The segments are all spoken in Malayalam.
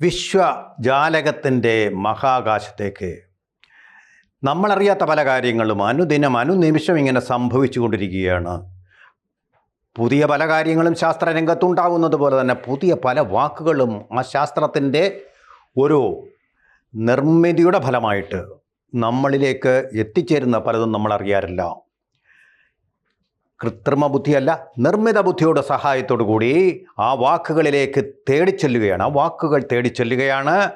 വിശ്വജാലകത്തിന്റെ മഹാകാശത്തേക്ക്. നമ്മളറിയാത്ത പല കാര്യങ്ങളും അനുദിനം അനുനിമിഷം ഇങ്ങനെ സംഭവിച്ചു കൊണ്ടിരിക്കുകയാണ് പുതിയ പല കാര്യങ്ങളും ശാസ്ത്രരംഗത്തുണ്ടാകുന്നത് പോലെ തന്നെ പുതിയ പല വാക്കുകളും ആ ശാസ്ത്രത്തിന്റെ ഒരു നിർമ്മിതിയുടെ ഫലമായിട്ട് നമ്മളിലേക്ക് എത്തിച്ചേരുന്ന പലതും നമ്മൾ അറിയാറില്ല കൃത്രിമ ബുദ്ധിയല്ല നിർമ്മിത ബുദ്ധിയുടെ സഹായത്തോടു കൂടി ആ വാക്കുകളിലേക്ക് തേടിച്ചെല്ലുകയാണ്. ആ വാക്കുകൾ തേടിച്ചെല്ലുകയാണ്.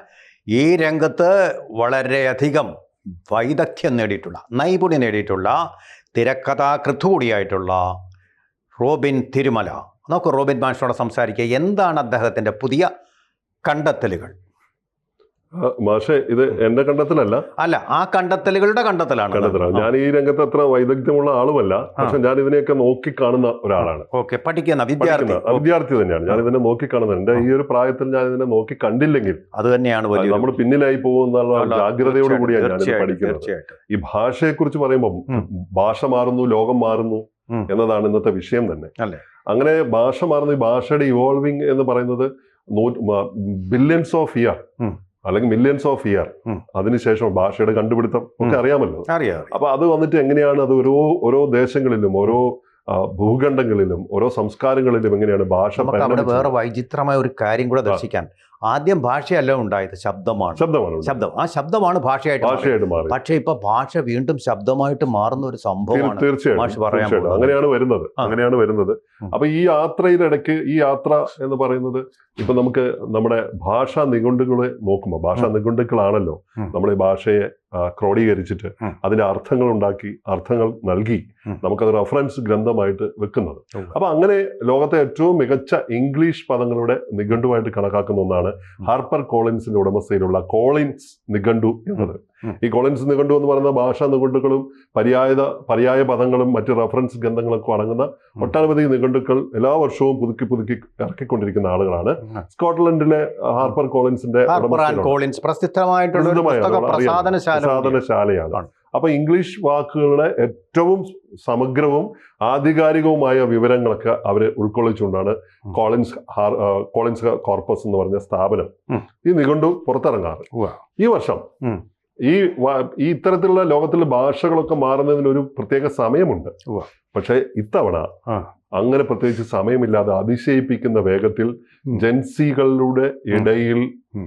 ഈ രംഗത്ത് വളരെയധികം വൈദഗ്ധ്യം നേടിയിട്ടുള്ള നൈപുണ്യം നേടിയിട്ടുള്ള തിരക്കഥാകൃത്ത് കൂടിയായിട്ടുള്ള റോബിൻ തിരുമല. നമുക്ക് റോബിൻ മാഷോട് സംസാരിക്കുക. എന്താണ് അദ്ദേഹത്തിന്റെ പുതിയ കണ്ടെത്തലുകൾ? മാഷെ ഇത് എന്റെ കണ്ടെത്തലല്ല. അല്ല ആ കണ്ടെത്തലുകളുടെ കണ്ടെത്തലാണ്. കണ്ടെത്തലാണ്. ഞാൻ ഈ രംഗത്ത് അത്ര വൈദഗ്ധ്യമുള്ള ആളുമല്ല. പക്ഷെ ഞാൻ ഇതിനെയൊക്കെ നോക്കി കാണുന്ന ഒരാളാണ്. ഓക്കെ പഠിക്കുന്ന വിദ്യാർത്ഥി. വിദ്യാർത്ഥി തന്നെയാണ്. ഞാൻ ഇതിനെ നോക്കി കാണുന്നത്. എന്റെ ഈ ഒരു പ്രായത്തിൽ ഞാൻ ഇതിനെ നോക്കി കണ്ടില്ലെങ്കിൽ അത് തന്നെയാണ് നമ്മൾ പിന്നിലായി പോകുന്ന ജാഗ്രതയോട് കൂടിയാണ് ഞാൻ പഠിക്കുന്നത്. ഈ ഭാഷയെ കുറിച്ച് പറയുമ്പോൾ ഭാഷ മാറുന്നു ലോകം മാറുന്നു എന്നതാണ് ഇന്നത്തെ വിഷയം തന്നെ? അങ്ങനെ ഭാഷ മാറുന്നു ഈ ഭാഷയുടെ ഇവോൾവിങ് എന്ന് പറയുന്നത് ബില്യൺസ് ഓഫ് ഇയർ. അല്ലെങ്കിൽ മില്യൺസ് ഓഫ് ഇയർ അതിനുശേഷം ഭാഷയുടെ കണ്ടുപിടുത്തം ഒക്കെ അറിയാമല്ലോ. അറിയാം അപ്പൊ അത് വന്നിട്ട് എങ്ങനെയാണ് അത് ഓരോ ഓരോ ദേശങ്ങളിലും ഓരോ ഭൂഖണ്ഡങ്ങളിലും ഓരോ സംസ്കാരങ്ങളിലും എങ്ങനെയാണ് ഭാഷ അവിടെ വേറെ വൈചിത്രമായ ഒരു കാര്യം കൂടെ ദർശിക്കാൻ. ആദ്യം ഭാഷയല്ല ഉണ്ടായത് ശബ്ദമാണ് ശബ്ദമാണ് ശബ്ദം ആ ശബ്ദമാണ് ഭാഷയായിട്ട്. ഭാഷയായിട്ട് മാറി പക്ഷേ ഇപ്പൊ ഭാഷ വീണ്ടും ശബ്ദമായിട്ട് മാറുന്ന ഒരു സംഭവം സംഭവമാണ് തീർച്ചയായിട്ടും. അങ്ങനെയാണ് വരുന്നത് അങ്ങനെയാണ് വരുന്നത്. അപ്പൊ ഈ യാത്രയിലിടയ്ക്ക് ഈ യാത്ര എന്ന് പറയുന്നത് ഇപ്പൊ നമുക്ക് നമ്മുടെ ഭാഷാ നിഘണ്ടുക്കളെ നോക്കുമ്പോൾ ഭാഷാ. നിഘണ്ടുക്കളാണല്ലോ നമ്മുടെ ഭാഷയെ ക്രോഡീകരിച്ചിട്ട്. അതിന്റെ അർത്ഥങ്ങൾ ഉണ്ടാക്കി അർത്ഥങ്ങൾ നൽകി നമുക്കത് റെഫറൻസ് ഗ്രന്ഥമായിട്ട് വെക്കുന്നത്. അപ്പൊ അങ്ങനെ ലോകത്തെ ഏറ്റവും മികച്ച ഇംഗ്ലീഷ് പദങ്ങളുടെ നിഘണ്ടുവായിട്ട് കണക്കാക്കുന്ന ഒന്നാണ് ഹാർപ്പർ കോളിൻസിന്റെ ഉടമസ്ഥയിലുള്ള കോളിൻസ് നിഘണ്ടു എന്നത്. ഈ കോളിൻസ് നിഘണ്ടു എന്ന് പറയുന്ന ഭാഷാ നിഘണ്ടുക്കളും പര്യായ പര്യായ പദങ്ങളും മറ്റ് റഫറൻസ് ഗ്രന്ഥങ്ങളൊക്കെ അടങ്ങുന്ന ഒട്ടനവധി നിഘണ്ടുക്കൾ എല്ലാ വർഷവും പുതുക്കി പുതുക്കി ഇറക്കിക്കൊണ്ടിരിക്കുന്ന ആളുകളാണ്. സ്കോട്ട്ലൻഡിലെ ഹാർപ്പർ കോളിൻസിന്റെ പ്രസിദ്ധമായിട്ടുള്ള ഒരു പ്രസിദ്ധമായ പുസ്തക നമ്മൾ അറിയാം. പ്രസാധനശാല സാധനശാലയാണ് ആണ്. അപ്പൊ ഇംഗ്ലീഷ് വാക്കുകളുടെ ഏറ്റവും സമഗ്രവും ആധികാരികവുമായ വിവരങ്ങളൊക്കെ അവർ ഉൾക്കൊള്ളിച്ചുകൊണ്ടാണ് കോളിൻസ് കോളിൻസ് കോർപ്പസ് എന്ന് പറഞ്ഞ സ്ഥാപനം ഈ നിഘണ്ടു പുറത്തിറങ്ങാറ് ഈ വർഷം ഈ ഈ ഇത്തരത്തിലുള്ള ലോകത്തിലെ ഭാഷകളൊക്കെ മാറുന്നതിന് ഒരു പ്രത്യേക സമയമുണ്ട്. പക്ഷേ ഇത്തവണ അങ്ങനെ പ്രത്യേകിച്ച് സമയമില്ലാതെ അതിശയിപ്പിക്കുന്ന വേഗത്തിൽ. ജൻസികളുടെ ഇടയിൽ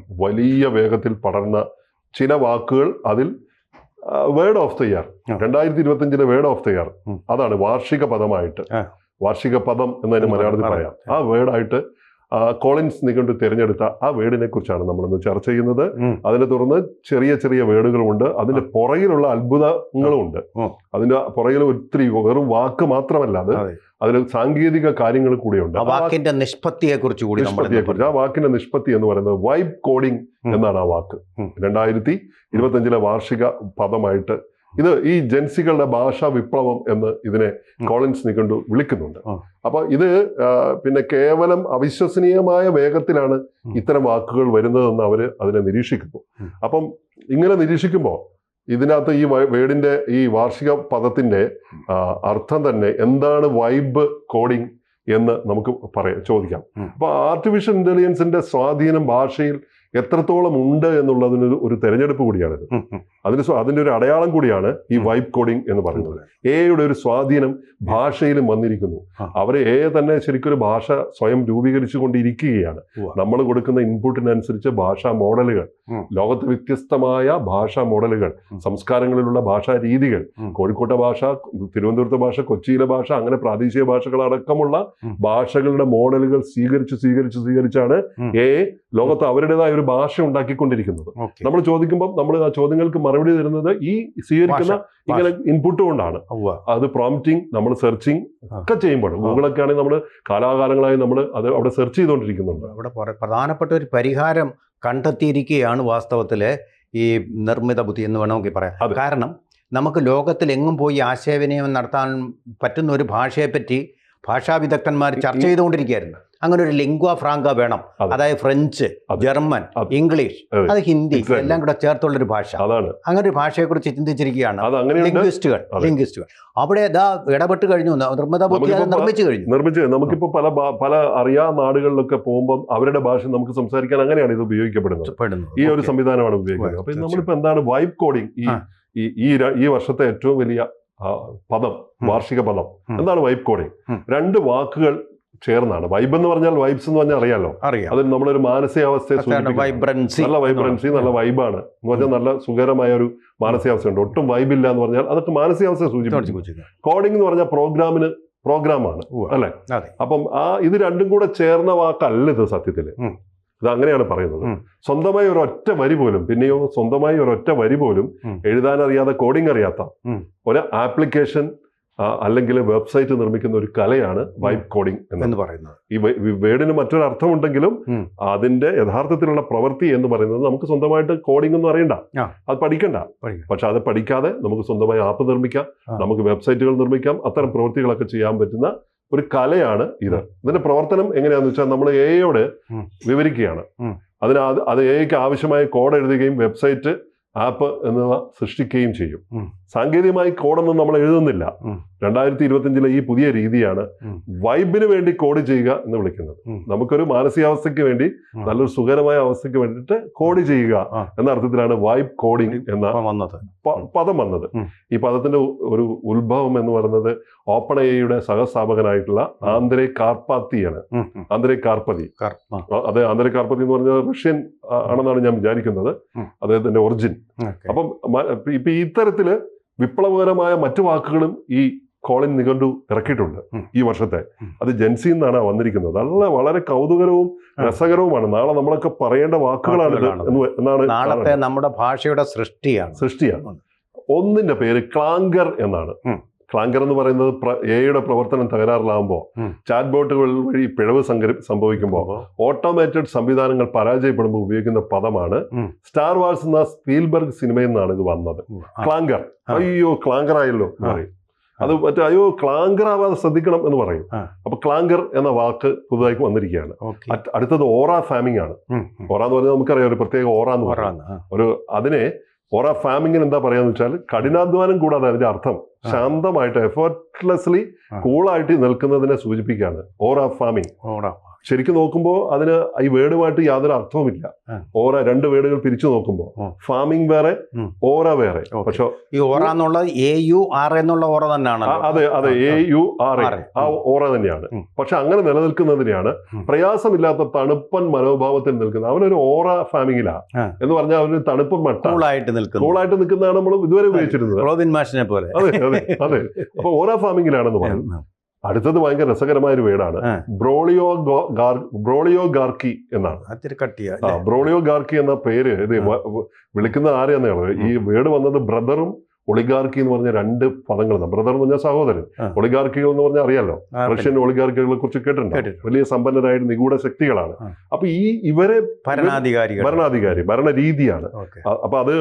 വലിയ വേഗത്തിൽ പടർന്ന ചില വാക്കുകൾ അതിൽ വേർഡ് ഓഫ് ദ ഇയർ. രണ്ടായിരത്തി ഇരുപത്തിയഞ്ചിലെ വേർഡ് ഓഫ് ദ ഇയർ അതാണ് വാർഷിക പദമായിട്ട്. വാർഷിക പദം എന്നതിന് മലയാളത്തിൽ പറയാം. ആ. വേർഡായിട്ട് കോളിൻസ് നിഘണ്ടു തിരഞ്ഞെടുത്ത ആ വേർഡിനെ കുറിച്ചാണ് നമ്മളിന്ന് ചർച്ച ചെയ്യുന്നത്. അതിനെ തുടർന്ന് ചെറിയ ചെറിയ വേർഡുകളുമുണ്ട്. അതിന്റെ പുറകിലുള്ള അത്ഭുതങ്ങളും ഉണ്ട് ഉം. അതിന്റെ പുറകിൽ ഒത്തിരി വെറും വാക്ക് മാത്രമല്ല അതെ. അതിൽ സാങ്കേതിക കാര്യങ്ങൾ കൂടിയുണ്ട് ആ വാക്കിന്റെ നിഷ്പത്തിയെ കുറിച്ച് കൂടി നമ്മൾ നിഷ്പത്തിയെ കുറിച്ച് ആ വാക്കിന്റെ നിഷ്പത്തി എന്ന് പറയുന്നത് വൈബ് കോഡിംഗ് എന്നാണ് ആ വാക്ക് രണ്ടായിരത്തി ഇരുപത്തഞ്ചിലെ വാർഷിക പദമായിട്ട് ഇത് ഈ ജൻസികളുടെ ഭാഷാ വിപ്ലവം എന്ന് ഇതിനെ. കോളിൻസ് നിഘണ്ടു വിളിക്കുന്നുണ്ട്. അപ്പൊ ഇത് പിന്നെ കേവലം അവിശ്വസനീയമായ വേഗത്തിലാണ്. ഇത്തരം വാക്കുകൾ വരുന്നതെന്ന് അവർ അതിനെ നിരീക്ഷിക്കുന്നു. അപ്പം ഇങ്ങനെ നിരീക്ഷിക്കുമ്പോൾ ഇതിനകത്ത് ഈ വേർഡിന്റെ ഈ വാർഷിക പദത്തിന്റെ അർത്ഥം തന്നെ എന്താണ് വൈബ് കോഡിംഗ് എന്ന് നമുക്ക് പറയാം ചോദിക്കാം. അപ്പൊ ആർട്ടിഫിഷ്യൽ ഇന്റലിജൻസിന്റെ സ്വാധീനം ഭാഷയിൽ എത്രത്തോളം ഉണ്ട് എന്നുള്ളതിന് ഒരു- തെരഞ്ഞെടുപ്പ് കൂടിയാണിത്. അതിന് അതിന്റെ ഒരു അടയാളം കൂടിയാണ് ഈ വൈബ് കോഡിംഗ് എന്ന് പറയുന്നത്. എയുടെ ഒരു സ്വാധീനം ഭാഷയിലും വന്നിരിക്കുന്നു. അവർ അവർ എ തന്നെ ശരിക്കും ഒരു ഭാഷ സ്വയം രൂപീകരിച്ചു കൊണ്ടിരിക്കുകയാണ് നമ്മൾ കൊടുക്കുന്ന ഇൻപുട്ടിനനുസരിച്ച് ഭാഷാ മോഡലുകൾ. ലോകത്ത് വ്യത്യസ്തമായ ഭാഷാ മോഡലുകൾ സംസ്കാരങ്ങളിലുള്ള ഭാഷാ രീതികൾ. കോഴിക്കോട്ടെ ഭാഷ തിരുവനന്തപുരത്തെ ഭാഷ കൊച്ചിയിലെ ഭാഷ അങ്ങനെ പ്രാദേശിക ഭാഷകളടക്കമുള്ള ഭാഷകളുടെ മോഡലുകൾ സ്വീകരിച്ച് സ്വീകരിച്ച് സ്വീകരിച്ചാണ് എ ലോകത്ത് അവരുടേതായ ഒരു ഭാഷ ഉണ്ടാക്കിക്കൊണ്ടിരിക്കുന്നത്. നമ്മൾ ചോദിക്കുമ്പോൾ നമ്മൾ ആ ചോദ്യങ്ങൾക്ക് മറുപടി തരുന്നത് ഈ സ്വീകരിക്കുന്ന ഇങ്ങനെ ഇൻപുട്ട് കൊണ്ടാണ്. അത് പ്രോംപ്റ്റിംഗ് നമ്മൾ സെർച്ചിങ് ഒക്കെ ചെയ്യുമ്പോൾ ഗൂഗിളൊക്കെ ആണെങ്കിൽ നമ്മൾ കാലാകാലങ്ങളായി നമ്മൾ അത് അവിടെ സെർച്ച് ചെയ്തുകൊണ്ടിരിക്കുന്നുണ്ട്. അവിടെ പ്രധാനപ്പെട്ട ഒരു പരിഹാരം കണ്ടെത്തിയിരിക്കുകയാണ് വാസ്തവത്തിൽ ഈ നിർമ്മിത ബുദ്ധി എന്ന് വേണമെങ്കിൽ പറയാം. കാരണം നമുക്ക് ലോകത്തിൽ എങ്ങും പോയി ആശയവിനിമയം നടത്താൻ പറ്റുന്ന ഒരു ഭാഷയെപ്പറ്റി ഭാഷാ വിദഗ്ധന്മാർ ചർച്ച ചെയ്തുകൊണ്ടിരിക്കുകയായിരുന്നു. അങ്ങനെ ഒരു ലിംഗ്വ ഫ്രാങ്ക വേണം. അതായത് ഫ്രഞ്ച് ജർമ്മൻ ഇംഗ്ലീഷ് അത്. ഹിന്ദി. എല്ലാം കൂടെ ചേർത്തുള്ള ഒരു ഭാഷ അങ്ങനെ ഒരു ഭാഷയെ കുറിച്ച് ചിന്തിച്ചിരിക്കുകയാണ് ലിംഗ്വിസ്റ്റുകൾ ലിംഗ്വിസ്റ്റുകൾ അവിടെ ഇതാ ഇടപെട്ട് കഴിഞ്ഞു. നിർമ്മിത ബുദ്ധി നിർമ്മിച്ചു കഴിഞ്ഞു. നിർമ്മിച്ചു നമുക്കിപ്പോ പല പല അറിയാ നാടുകളിലൊക്കെ പോകുമ്പോൾ അവരുടെ ഭാഷ നമുക്ക് സംസാരിക്കാൻ അങ്ങനെയാണ് ഇത് ഉപയോഗിക്കപ്പെടുന്നത്. ഈ ഒരു സംവിധാനമാണ് ഉപയോഗിക്കുന്നത്. അപ്പൊ. നമ്മളിപ്പോ എന്താണ് വൈബ് കോഡിംഗ് ഈ ഈ വർഷത്തെ ഏറ്റവും വലിയ പദം. വാർഷിക പദം. എന്താണ് വൈബ് കോഡിംഗ് രണ്ട് വാക്കുകൾ ചേർന്നാണ്. വൈബ് എന്ന് പറഞ്ഞാൽ വൈബ്സ് എന്ന് പറഞ്ഞാൽ അറിയാലോ. അറിയാം. അത് നമ്മളൊരു മാനസികാവസ്ഥയെ. വൈബ്രൻസി നല്ല വൈബ്രൻസി നല്ല വൈബാണ് എന്ന് പറഞ്ഞാൽ നല്ല സുഖകരമായ ഒരു മാനസികാവസ്ഥയുണ്ട്. ഒട്ടും വൈബ് ഇല്ല എന്ന് പറഞ്ഞാൽ അതൊക്കെ മാനസികാവസ്ഥയെ സൂചിപ്പിച്ചു കോഡിംഗ് എന്ന് പറഞ്ഞാൽ പ്രോഗ്രാമിന് പ്രോഗ്രാമാണ് അല്ലേ? അപ്പം ആ ഇത് രണ്ടും കൂടെ ചേർന്ന വാക്കല്ല ഇത് സത്യത്തിൽ. ഉം. ഇത് അങ്ങനെയാണ് പറയുന്നത് സ്വന്തമായി ഒരു ഒറ്റ വരി പോലും പിന്നെയോ സ്വന്തമായി ഒരു ഒറ്റ വരി പോലും എഴുതാൻ അറിയാതെ കോഡിംഗ് അറിയാത്ത ഒരു ആപ്ലിക്കേഷൻ അല്ലെങ്കിൽ വെബ്സൈറ്റ് നിർമ്മിക്കുന്ന ഒരു കലയാണ് വൈബ് കോഡിംഗ് എന്ന് പറയുന്നത്. ഈ വേർഡിന് മറ്റൊരു അർത്ഥമുണ്ടെങ്കിലും. അതിന്റെ യഥാർത്ഥത്തിലുള്ള പ്രവൃത്തി എന്ന് പറയുന്നത് നമുക്ക് സ്വന്തമായിട്ട് കോഡിംഗ് ഒന്നും അറിയണ്ട. അത് പഠിക്കണ്ട. പഠിക്കണം. പക്ഷെ അത് പഠിക്കാതെ നമുക്ക് സ്വന്തമായി ആപ്പ് നിർമ്മിക്കാം നമുക്ക് വെബ്സൈറ്റുകൾ നിർമ്മിക്കാം അത്തരം പ്രവൃത്തികളൊക്കെ ചെയ്യാൻ പറ്റുന്ന ഒരു കലയാണ് ഇത്. ഇതിന്റെ പ്രവർത്തനം എങ്ങനെയാന്ന് വെച്ചാൽ നമ്മൾ എ ഐയോട് വിവരിക്കുകയാണ്. അതിന് അത് എ ഐക്ക് ആവശ്യമായ കോഡ് എഴുതുകയും വെബ്സൈറ്റ് ആപ്പ് എന്നിവ സൃഷ്ടിക്കുകയും ചെയ്യും. സാങ്കേതികമായി കോഡൊന്നും നമ്മൾ എഴുതുന്നില്ല. രണ്ടായിരത്തി ഇരുപത്തിയഞ്ചിലെ ഈ പുതിയ രീതിയാണ് വൈബിന് വേണ്ടി കോഡ് ചെയ്യുക എന്ന് വിളിക്കുന്നത്. നമുക്കൊരു മാനസികാവസ്ഥയ്ക്ക് വേണ്ടി. നല്ലൊരു സുഖകരമായ അവസ്ഥയ്ക്ക് വേണ്ടിയിട്ട് കോഡ് ചെയ്യുക എന്ന അർത്ഥത്തിലാണ് വൈബ് കോഡിംഗ് എന്ന വന്നത്. പദം വന്നത്. ഈ പദത്തിന്റെ ഒരു ഉത്ഭവം എന്ന് പറയുന്നത് ഓപ്പൺ എയുടെ സഹസ്ഥാപകനായിട്ടുള്ള ആന്ധ്രേ കാർപ്പാത്തിയാണ്. ആന്ധ്രേ കാർപ്പതി. അതെ ആന്ധ്രേ കാർപ്പതി എന്ന് പറഞ്ഞാൽ റഷ്യൻ ആണെന്നാണ് ഞാൻ വിചാരിക്കുന്നത്. അദ്ദേഹത്തിന്റെ ഒറിജിൻ. അപ്പം ഇപ്പൊ ഇത്തരത്തിൽ വിപ്ലവകരമായ മറ്റു വാക്കുകളും ഈ കോളിൻ നിഘണ്ടു ഇറക്കിയിട്ടുണ്ട് ഈ വർഷത്തെ. അത് ജെൻസി എന്നാണ് വന്നിരിക്കുന്നത്. നല്ല വളരെ കൗതുകരവും രസകരവുമാണ്. നാളെ നമ്മളൊക്കെ പറയേണ്ട വാക്കുകളാണ് എന്നാണ് നാളത്തെ നമ്മുടെ ഭാഷയുടെ സൃഷ്ടിയാണ്. സൃഷ്ടിയാണ്. ഒന്നിന്റെ പേര് ക്ലാങ്കർ എന്നാണ്. ക്ലാങ്കർ എന്ന് പറയുന്നത് എയുടെ പ്രവർത്തനം തകരാറിലാകുമ്പോൾ. ചാറ്റ് ബോട്ടുകൾ വഴി പിഴവ് സംഭവിക്കുമ്പോൾ ഓട്ടോമേറ്റഡ് സംവിധാനങ്ങൾ പരാജയപ്പെടുമ്പോൾ ഉപയോഗിക്കുന്ന പദമാണ് സ്റ്റാർ വാർസ് എന്ന സ്പീൽബർഗ് സിനിമയിൽ നിന്നാണ് ഇത് വന്നത്. ക്ലാങ്കർ അയ്യോ ക്ലാങ്കർ ആയല്ലോ അത് മറ്റേ അയ്യോ ക്ലാങ്കർ ആവാതെ ശ്രദ്ധിക്കണം എന്ന് പറയും. അപ്പൊ ക്ലാങ്കർ എന്ന വാക്ക് പുതുതായി വന്നിരിക്കുകയാണ്. അടുത്തത് ഓറ ഫാമിംഗ് ആണ്. ഓറ എന്ന് പറഞ്ഞാൽ നമുക്കറിയാം ഒരു പ്രത്യേക ഓറ എന്ന് പറയാം. ഒരു അതിനെ ഓറ ഫാമിങ്ങിന് എന്താ പറയാന്ന് വെച്ചാൽ കഠിനാധ്വാനം കൂടാതെ അതിന്റെ അർത്ഥം. ശാന്തമായിട്ട് എഫേർട്ട്ലെസ്ലി. കൂളായിട്ട് നിൽക്കുന്നതിനെ സൂചിപ്പിക്കുകയാണ്. ഓറ ഫാമിംഗ് ഓടാ. ശരിക്കും നോക്കുമ്പോൾ അതിന് ഈ വേർഡുമായിട്ട് യാതൊരു അർത്ഥവുമില്ല. ഓറ രണ്ട് വേർഡുകൾ പിരിച്ചു നോക്കുമ്പോൾ ഫാമിംഗ് വേറെ ഓറ വേറെ. പക്ഷെ ഈ ഓറ എന്നുള്ളത് എ യു ആർ എന്നുള്ള ഓറ തന്നെയാണ് അതെ അതെ എ യു ആർ എ ആ ഓറ തന്നെയാണ്. പക്ഷെ അങ്ങനെ നിലനിൽക്കുന്നതിനെയാണ് പ്രയാസമില്ലാത്ത തണുപ്പൻ മനോഭാവത്തിൽ നിൽക്കുന്നത് അവനൊരു ഓറ ഫാമിങ്ങിലാ എന്ന് പറഞ്ഞാൽ അവന് തണുപ്പൻ മട്ട. കൂളായിട്ട് നിൽക്കുന്നു. കൂളായിട്ട് നിൽക്കുന്നതാണ് നമ്മൾ ഇതുവരെ ഉപയോഗിച്ചിരുന്നത്. റോബിൻ മാഷിനെ പോലെ. അതെ. അതെ അതെ. അപ്പൊ ഓറ ഫാമിങ്ങിലാണെന്ന് പറയുന്നത് അടുത്തത് ഭയങ്കര രസകരമായ ഒരു വേടാണ് ബ്രോളിയോ ഗാർ- ബ്രോളിയോ ഗാർക്കി എന്നാണ്. ബ്രോളിയോ ഗാർക്കി എന്ന പേര് ഇത് വിളിക്കുന്ന ആരെയാണെന്ന് ഈ വേർഡ് വന്നത് ബ്രദറും ഒളിഗാർക്കി എന്ന് പറഞ്ഞ രണ്ട് പദങ്ങളാണ് ബ്രദർ എന്ന് പറഞ്ഞ സഹോദരൻ. ഒളിഗാർക്കികൾ എന്ന് പറഞ്ഞാൽ അറിയാലോ? റഷ്യൻ ഒളിഗാർക്കികളെ കുറിച്ച് കേട്ടിട്ടുണ്ട്. വലിയ സമ്പന്നരായിട്ട് നിഗൂഢ ശക്തികളാണ്. അപ്പൊ ഈ ഇവരെ ഭരണാധികാരി ഭരണാധികാരി ഭരണരീതിയാണ്. അപ്പൊ അത്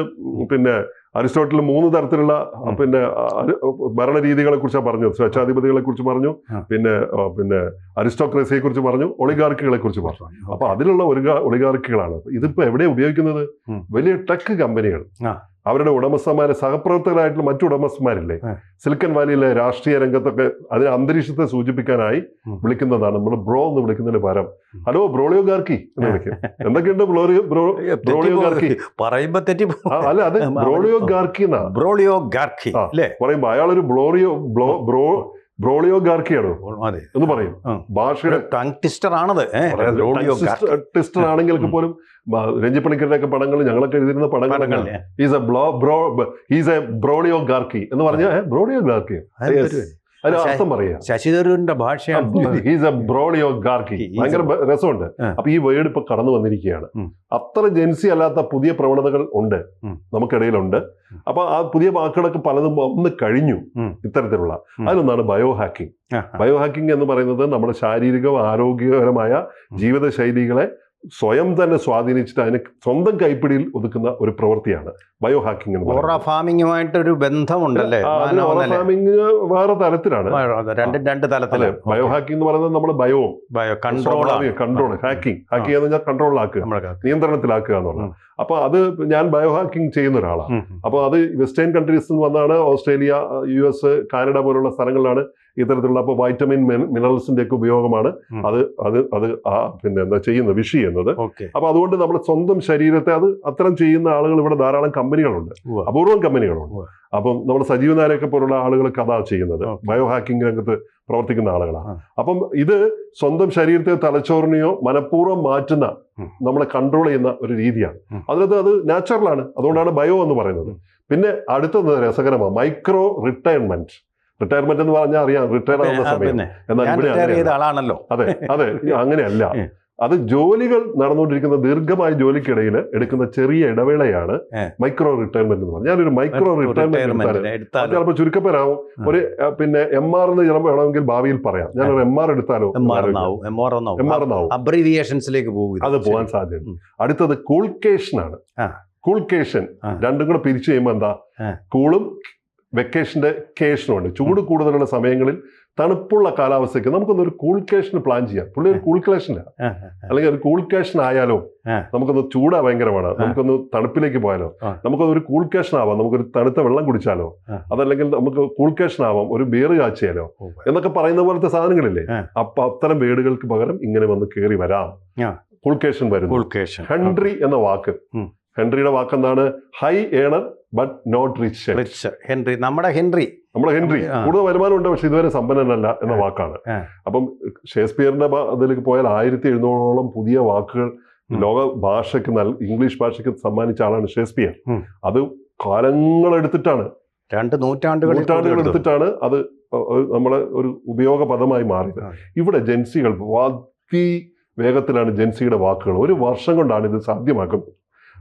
പിന്നെ അരിസ്റ്റോട്ടിൽ മൂന്ന് തരത്തിലുള്ള പിന്നെ ഭരണരീതികളെ കുറിച്ചാണ് പറഞ്ഞത് സ്വേച്ഛാധിപതികളെ കുറിച്ച് പറഞ്ഞു. പിന്നെ പിന്നെ അരിസ്റ്റോക്രസിയെ കുറിച്ച് പറഞ്ഞു ഒളിഗാർക്കികളെ കുറിച്ച് പറഞ്ഞു. അപ്പൊ അതിലുള്ള ഒളിഗാർക്കുകളാണ്. ഇതിപ്പോ എവിടെ ഉപയോഗിക്കുന്നത്? വലിയ ടെക് കമ്പനികൾ. അവരുടെ ഉടമസ്ഥന്മാരെ സഹപ്രവർത്തകരായിട്ടുള്ള മറ്റു ഉടമസ്ഥന്മാരില്ലേ. സിലിക്കൻ വാലിയിലെ രാഷ്ട്രീയ രംഗത്തൊക്കെ അതിന് അന്തരീക്ഷത്തെ സൂചിപ്പിക്കാനായി വിളിക്കുന്നതാണ്. നമ്മൾ ബ്രോ എന്ന് വിളിക്കുന്നതിന് പകരം ഹലോ ബ്രോളിയോ ഗാർക്കി എന്ന് വിളിക്കും. എന്തൊക്കെയുണ്ട് ബ്രോളിയോ ബ്രോ ബ്രോളിയോ ഗാർക്കി? പറയുമ്പോ തെറ്റി അല്ല അത് ബ്രോളിയോ ഗാർക്കി ബ്രോളിയോ ഗാർക്കി പറയുമ്പോ അയാളൊരു ബ്ലോറിയോ ബ്ലോ ബ്രോ ബ്രോളിയോ ഗാർക്കിയാണ്? അതെ. എന്ന് പറയും. ഭാഷയുടെ ടങ് ട്വിസ്റ്റർ ആണത് ടെസ്റ്റർ ആണെങ്കിൽ പോലും രഞ്ജിപ്പണിക്കരുടെ ഒക്കെ പടങ്ങൾ ഞങ്ങളൊക്കെ എഴുതിയിരുന്ന പടങ്ങൾ he's is a blow bro he's a ബ്രോളിയോ ഗാർക്കി എന്ന് പറഞ്ഞാൽ ബ്രോളിയോ ഗാർക്കി അതെന്തൊരു- അതിന് പക്ഷേ- അർത്ഥം പറയാ ശശി തരൂരിന്റെ ഭാഷയാണ് ഭയങ്കര രസമുണ്ട്. അപ്പൊ ഈ വേർഡ് ഇപ്പൊ കടന്നു വന്നിരിക്കുകയാണ്. അത്ര ജെൻസി അല്ലാത്ത പുതിയ പ്രവണതകൾ ഉണ്ട്. നമുക്കിടയിലുണ്ട്. അപ്പൊ ആ പുതിയ വാക്കുകളൊക്കെ പലതും ഒന്ന് കഴിഞ്ഞു ഇത്തരത്തിലുള്ള. അതിലൊന്നാണ് ബയോ ഹാക്കിംഗ്. ബയോ ഹാക്കിംഗ് എന്ന് പറയുന്നത് നമ്മുടെ ശാരീരികവും ആരോഗ്യകരമായ ജീവിതശൈലികളെ സ്വയം തന്നെ സ്വാധീനിച്ചിട്ട് അതിനെ സ്വന്തം കൈപ്പിടിയിൽ ഒതുക്കുന്ന ഒരു പ്രവൃത്തിയാണ് ബയോ ഹാക്കിംഗ് എന്ന് ഫാമിങ്ങുമായിട്ടൊരു ബന്ധമുണ്ടല്ലേ? ഫാമിംഗ് വേറെ തലത്തിലാണ്. രണ്ട് രണ്ടും തലത്തിൽ. ബയോ ഹാക്കിംഗ് എന്ന് പറയുന്നത് നമ്മൾ bio. Bio control control hacking hacking എന്ന് പറഞ്ഞാൽ കൺട്രോളിലാക്കുക നിയന്ത്രണത്തിലാക്കുക എന്നുള്ളത്. അപ്പൊ അത് ഞാൻ ബയോ ഹാക്കിംഗ് ചെയ്യുന്ന ഒരാളാണ്. അപ്പോൾ അത് വെസ്റ്റേൺ കൺട്രീസിൽ നിന്ന് വന്നാണ് ഓസ്ട്രേലിയ യു എസ് കാനഡ പോലുള്ള സ്ഥലങ്ങളിലാണ് ഇത്തരത്തിലുള്ള അപ്പോൾ വൈറ്റമിൻ മിനറൽസിന്റെ ഒക്കെ ഉപയോഗമാണ്. അത് അത് അത് ആ പിന്നെ എന്താ ചെയ്യുന്ന വിഷ് ചെയ്യുന്നത്. ഓക്കെ. അപ്പൊ അതുകൊണ്ട് നമ്മുടെ സ്വന്തം ശരീരത്തെ അത് അത്തരം ചെയ്യുന്ന ആളുകൾ ഇവിടെ ധാരാളം കമ്പനികളുണ്ട്. അപൂർവം കമ്പനികളുണ്ട്. അപ്പം നമ്മൾ സജീവ് നായരൊക്കെ പോലുള്ള ആളുകൾ അതാ ചെയ്യുന്നത്. ബയോ ഹാക്കിംഗ് രംഗത്ത് പ്രവർത്തിക്കുന്ന ആളുകളാണ്. അപ്പം ഇത് സ്വന്തം ശരീരത്തെ തലച്ചോറിനെയോ മനഃപൂർവം മാറ്റുന്ന. നമ്മളെ കൺട്രോൾ ചെയ്യുന്ന ഒരു രീതിയാണ്. അതിനകത്ത് അത് നാച്ചുറലാണ് അതുകൊണ്ടാണ് ബയോ എന്ന് പറയുന്നത്. പിന്നെ അടുത്തത് രസകരമാണ്. മൈക്രോ റിട്ടയർമെന്റ് റിട്ടയർമെന്റ് എന്ന് പറഞ്ഞാൽ അറിയാം റിട്ടയർ ആവുന്ന സമയം. എന്നാൽ ഇവിടെ. ആളാണല്ലോ അതെ അതെ അങ്ങനെയല്ല. അത് ജോലികൾ നടന്നുകൊണ്ടിരിക്കുന്ന ദീർഘമായ ജോലിക്കിടയിൽ എടുക്കുന്ന ചെറിയ ഇടവേളയാണ് മൈക്രോ റിട്ടയർമെന്റ് എന്ന് പറഞ്ഞാൽ ഞാനൊരു മൈക്രോ റിട്ടയർമെന്റ് ചിലപ്പോൾ ചുരുക്കപ്പേരാവും. ഒരു പിന്നെ എം ആർ എന്ന് ചിലപ്പോൾ വേണമെങ്കിൽ ഭാവിയിൽ പറയാം. ഞാനൊരു എം ആർ എടുത്താലോ? എം ആർ എം ആർ അബ്രീവിയേഷൻസിലേക്ക് പോകും അത് പോകാൻ സാധ്യത സാധ്യതയുണ്ട്. അടുത്തത് കൂൾക്കേഷൻ ആണ്. കൂൾക്കേഷൻ രണ്ടും കൂടെ പിരിച്ചു കഴിയുമ്പോൾ എന്താ? കൂളും വെക്കേഷന്റെ കേഷനും ഉണ്ട് ചൂട് കൂടുതലുള്ള സമയങ്ങളിൽ തണുപ്പുള്ള കാലാവസ്ഥയ്ക്ക് നമുക്കൊന്ന് ഒരു കൂൾക്കേഷൻ പ്ലാൻ ചെയ്യാം. പുള്ളി ഒരു കൂൾക്കേഷനില്ല. അല്ലെങ്കിൽ ഒരു കൂൾക്കേഷൻ ആയാലോ നമുക്കൊന്ന് ചൂടാ ഭയങ്കരമാണ്. നമുക്കൊന്ന് തണുപ്പിലേക്ക് പോയാലോ. നമുക്കൊന്ന് ഒരു കൂൾക്കേഷൻ ആവാം നമുക്കൊരു തണുത്ത വെള്ളം കുടിച്ചാലോ അതല്ലെങ്കിൽ നമുക്ക് കൂൾക്കേഷൻ ആവാം ഒരു ബിയർ കാച്ചിയാലോ എന്നൊക്കെ പറയുന്ന പോലത്തെ സാധനങ്ങളില്ലേ. അപ്പൊ അത്തരം വീടുകൾക്ക് പകരം ഇങ്ങനെ വന്ന് കയറി വരാം. കൂൾക്കേഷൻ വരുന്നു. Culcation. ഹെൻറി എന്ന വാക്ക്. ഹൺഡ്രിയുടെ ഹെൻറിയുടെ വാക്ക് എന്താണ് high earner but not rich rich Henry നമ്മുടെ ഹെൻറി നമ്മുടെ ഹെൻറി കൂടുതൽ വരുമാനം വരുമാനമുണ്ട് പക്ഷെ ഇതുവരെ സമ്പന്നനല്ല എന്ന വാക്കാണ്. അപ്പം ഷേക്സ്പിയറിന്റെ അതിലേക്ക് പോയാൽ ആയിരത്തി എഴുന്നൂറോളം പുതിയ വാക്കുകൾ ലോക ഭാഷയ്ക്ക് നൽ ഇംഗ്ലീഷ് ഭാഷയ്ക്ക് സമ്മാനിച്ച ആളാണ് ഷേക്സ്പിയർ അത് കാലങ്ങളെടുത്തിട്ടാണ്. രണ്ട് നൂറ്റാണ്ടുകൾ നൂറ്റാണ്ടുകൾ എടുത്തിട്ടാണ് അത് നമ്മളെ ഒരു ഉപയോഗപദമായി മാറിയത്. ഇവിടെ ജൻസികൾ വാതി വേഗത്തിലാണ് ജൻസിയുടെ വാക്കുകൾ. ഒരു വർഷം കൊണ്ടാണ് ഇത് സാധ്യമാക്കുന്നത്.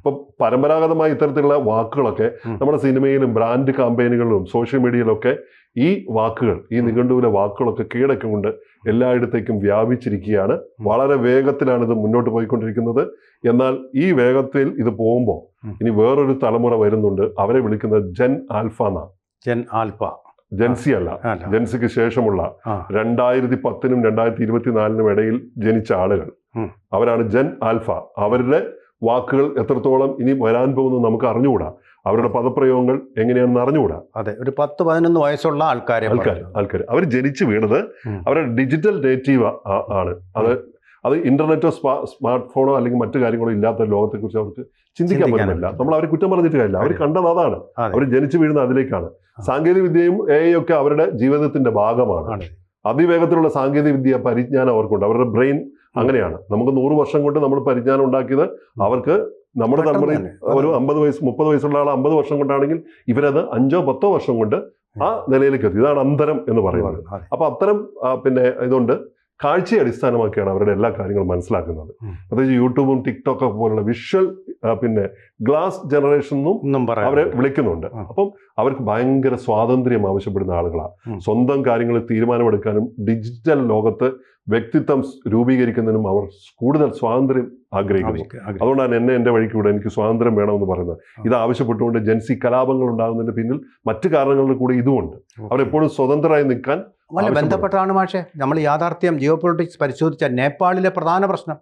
അപ്പൊ പരമ്പരാഗതമായ ഇത്തരത്തിലുള്ള വാക്കുകളൊക്കെ നമ്മുടെ സിനിമയിലും ബ്രാൻഡ് ക്യാമ്പയിനുകളിലും സോഷ്യൽ മീഡിയയിലൊക്കെ ഈ വാക്കുകൾ ഈ നിഘണ്ടുവിലെ വാക്കുകളൊക്കെ കീഴടക്കം കൊണ്ട് എല്ലായിടത്തേക്കും വ്യാപിച്ചിരിക്കുകയാണ്. വളരെ വേഗത്തിലാണ് ഇത് മുന്നോട്ട് പോയിക്കൊണ്ടിരിക്കുന്നത്. എന്നാൽ ഈ വേഗത്തിൽ ഇത് പോകുമ്പോൾ ഇനി വേറൊരു തലമുറ വരുന്നുണ്ട്. അവരെ വിളിക്കുന്നത് ജെൻ ആൽഫ എന്നാണ്. Gen Alpha. ജെൻസി അല്ല. ജെൻസിക്ക് ശേഷമുള്ള. രണ്ടായിരത്തി പത്തിനും രണ്ടായിരത്തി ഇരുപത്തിനാലിനും ഇടയിൽ ജനിച്ച ആളുകൾ. അവരാണ് ജെൻ ആൽഫ. അവരുടെ വാക്കുകൾ എത്രത്തോളം ഇനി വരാൻ പോകുന്നു നമുക്ക് അറിഞ്ഞുകൂടാ അവരുടെ പദപ്രയോഗങ്ങൾ എങ്ങനെയാണെന്ന് അറിഞ്ഞുകൂടാ അതെ ഒരു പത്ത് പതിനൊന്ന് വയസ്സുള്ള ആൾക്കാരെ ആൾക്കാർ. ആൾക്കാർ അവർ ജനിച്ചു വീണത് അവരുടെ ഡിജിറ്റൽ നേറ്റീവ് ആണ് അത് അത് ഇന്റർനെറ്റോ സ്മാർട്ട് ഫോണോ അല്ലെങ്കിൽ മറ്റു കാര്യങ്ങളോ ഇല്ലാത്ത ലോകത്തെക്കുറിച്ച് അവർക്ക് ചിന്തിക്കാൻ പറ്റുന്നില്ല. നമ്മൾ അവരെ കുറ്റം പറഞ്ഞിട്ട് കാര്യമില്ല അവർ. കണ്ടത് അതാണ് അതെ. അവർ ജനിച്ചു വീഴുന്ന അതിലേക്കാണ്. സാങ്കേതിക വിദ്യയും എ ഒക്കെ അവരുടെ ജീവിതത്തിന്റെ ഭാഗമാണ്. അതിവേഗത്തിലുള്ള സാങ്കേതിക വിദ്യ പരിജ്ഞാനം അവർക്കുണ്ട്. അവരുടെ ബ്രെയിൻ അങ്ങനെയാണ്. നമുക്ക് നൂറ് വർഷം കൊണ്ട് നമ്മൾ പരിജ്ഞാനം ഉണ്ടാക്കിയത് അവർക്ക് നമ്മുടെ തലമുറയിൽ. ഒരു അമ്പത് വയസ്സ് മുപ്പത് വയസ്സുള്ള ആൾ അമ്പത് വർഷം കൊണ്ടാണെങ്കിൽ ഇവരത് അഞ്ചോ പത്തോ വർഷം കൊണ്ട് ആ നിലയിലേക്ക് എത്തി. ഇതാണ് അന്തരം എന്ന് പറയുന്നത്. അപ്പൊ അത്തരം പിന്നെ ഇതുകൊണ്ട് കാഴ്ചയെ അടിസ്ഥാനമാക്കിയാണ് അവരുടെ എല്ലാ കാര്യങ്ങളും മനസ്സിലാക്കുന്നത്. പ്രത്യേകിച്ച് യൂട്യൂബും ടിക്ടോക്ക് പോലുള്ള വിഷ്വൽ പിന്നെ ഗ്ലാസ് ജനറേഷൻ എന്നും അവരെ വിളിക്കുന്നുണ്ട്. അപ്പം അവർക്ക് ഭയങ്കര സ്വാതന്ത്ര്യം ആവശ്യപ്പെടുന്ന ആളുകളാണ് സ്വന്തം കാര്യങ്ങൾ തീരുമാനമെടുക്കാനും ഡിജിറ്റൽ ലോകത്ത് വ്യക്തിത്വം രൂപീകരിക്കുന്നതിനും അവർ കൂടുതൽ സ്വാതന്ത്ര്യം ആഗ്രഹിക്കുന്നു. അതുകൊണ്ടാണ് എന്നെ എന്റെ വഴിക്ക് വിടാൻ എനിക്ക് സ്വാതന്ത്ര്യം വേണമെന്ന് പറയുന്നത്. ഇത് ആവശ്യപ്പെട്ടുകൊണ്ട് ജൻസി കലാപങ്ങൾ ഉണ്ടാകുന്നതിന്റെ പിന്നിൽ മറ്റു കാരണങ്ങളിൽ കൂടി ഇതുമുണ്ട്. അവരെപ്പോഴും സ്വതന്ത്രരായി നിൽക്കാൻ വളരെ ബന്ധപ്പെട്ടാണ് മാഷെ? നമ്മൾ യാഥാർത്ഥ്യം ജിയോ പൊളിറ്റിക്സ് പരിശോധിച്ച നേപ്പാളിലെ പ്രധാന പ്രശ്നം.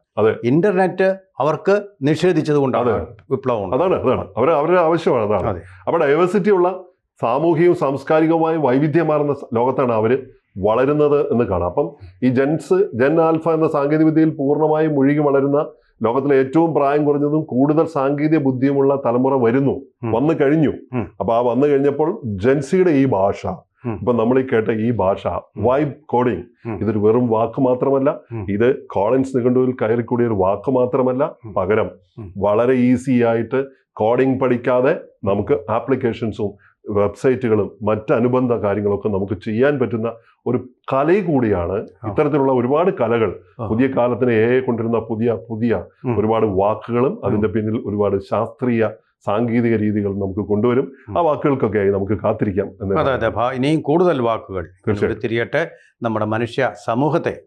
ഇന്റർനെറ്റ് അവർക്ക് നിഷേധിച്ചത് കൊണ്ടാണ്. വിപ്ലവം അതാണ് അതാണ്. അവർ അവരുടെ ആവശ്യമാണ് അതാണ്. അതെ. അപ്പോൾ ഡൈവേഴ്സിറ്റി ഉള്ള സാമൂഹികവും സാംസ്കാരികവുമായ വൈവിധ്യമാർന്ന ലോകത്താണ് അവർ വളരുന്നത് എന്ന് കാണാം. അപ്പം ഈ ജെൻസ് ജെൻ ആൽഫ എന്ന സാങ്കേതിക വിദ്യയിൽ പൂർണമായും മുഴുകി വളരുന്ന ലോകത്തിലെ ഏറ്റവും പ്രായം കുറഞ്ഞതും കൂടുതൽ സാങ്കേതിക ബുദ്ധിയുമുള്ള തലമുറ വരുന്നു. വന്നു കഴിഞ്ഞു. അപ്പോൾ അപ്പൊ ആ വന്നു കഴിഞ്ഞപ്പോൾ ജെൻസിയുടെ ഈ ഭാഷ. ഇപ്പൊ നമ്മൾ ഈ കേട്ട ഈ ഭാഷ വൈബ് കോഡിംഗ് ഇതൊരു വെറും വാക്ക് മാത്രമല്ല. ഇത് കോളിൻസ് നിഘണ്ടുവിൽ കയറിക്കൂടിയ ഒരു വാക്ക് മാത്രമല്ല പകരം വളരെ ഈസി ആയിട്ട് കോഡിംഗ് പഠിക്കാതെ നമുക്ക് ആപ്ലിക്കേഷൻസും വെബ്സൈറ്റുകളും മറ്റ് അനുബന്ധ കാര്യങ്ങളൊക്കെ നമുക്ക് ചെയ്യാൻ പറ്റുന്ന ഒരു കല കൂടിയാണ്. ഇത്തരത്തിലുള്ള ഒരുപാട് കലകൾ. പുതിയ കാലത്തിന് എ കൊണ്ടിരുന്ന പുതിയ പുതിയ ഒരുപാട് വാക്കുകളും അതിന്റെ പിന്നിൽ ഒരുപാട് ശാസ്ത്രീയ സാങ്കേതിക രീതികൾ നമുക്ക് കൊണ്ടുവരും. ആ വാക്കുകൾക്കൊക്കെ ആയി നമുക്ക് കാത്തിരിക്കാം അതെ അതെ. ഇനിയും കൂടുതൽ വാക്കുകൾ തിരിയട്ടെ. നമ്മുടെ മനുഷ്യ സമൂഹത്തെ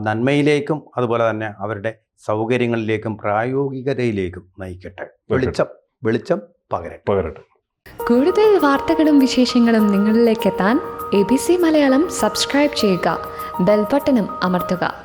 നന്മയിലേക്കും അതുപോലെ തന്നെ അവരുടെ സൗകര്യങ്ങളിലേക്കും പ്രായോഗികതയിലേക്കും നയിക്കട്ടെ. വെളിച്ചം വെളിച്ചം പകരട്ടെ. പകരട്ടെ. കൂടുതൽ വാർത്തകളും വിശേഷങ്ങളും നിങ്ങളിലേക്ക് എത്താൻ A B C Malayalam subscribe ചെയ്യുക. ബെൽബട്ടനും അമർത്തുക.